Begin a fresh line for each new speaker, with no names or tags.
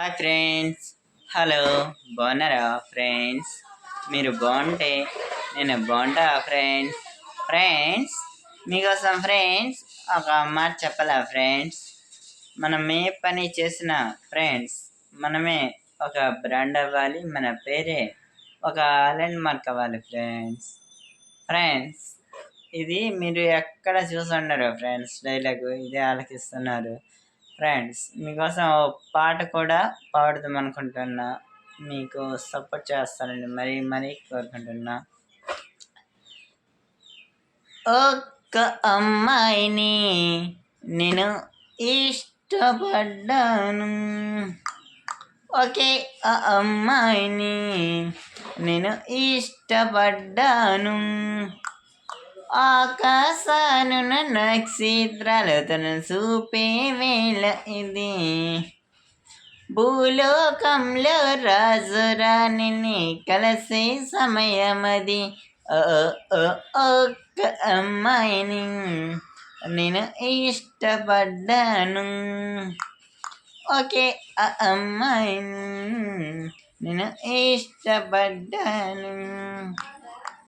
Hi friends. Hello. బాగున్నారా friends? మీరు బాగుంటే నేను బాగుంటా ఫ్రెండ్స్. ఫ్రెండ్స్ మీకోసం ఫ్రెండ్స్ ఒక మాట చెప్పాలా ఫ్రెండ్స్? మనం ఏ పని చేసిన ఫ్రెండ్స్ మనమే ఒక బ్రాండ్ అవ్వాలి మన పేరే ఒక ల్యాండ్ మార్క్ అవ్వాలి ఫ్రెండ్స్. ఫ్రెండ్స్ ఇది మీరు ఎక్కడ చూసుండరు ఫ్రెండ్స్ డైలాగ్ ఇదే ఆలకిస్తున్నారు. ఫ్రెండ్స్ మీకోసం ఓ పాట కూడా పాడుదాం అనుకుంటున్నా. మీకు సపోర్ట్ చేస్తానండి మరీ మరీ కోరుకుంటున్నా. ఒక్క అమ్మాయిని నేను ఇష్టపడ్డాను. ఒకే ఆ అమ్మాయిని నేను ఇష్టపడ్డాను. ఆకాశాను నక్షత్రాలు చూపే వేళ ఇది. భూలోకంలో రాజు రాణిని కలిసే సమయమది. ఒక్క అమ్మాయిని నేను ఇష్టపడ్డాను. ఓకే ఆ అమ్మాయిని నేను ఇష్టపడ్డాను.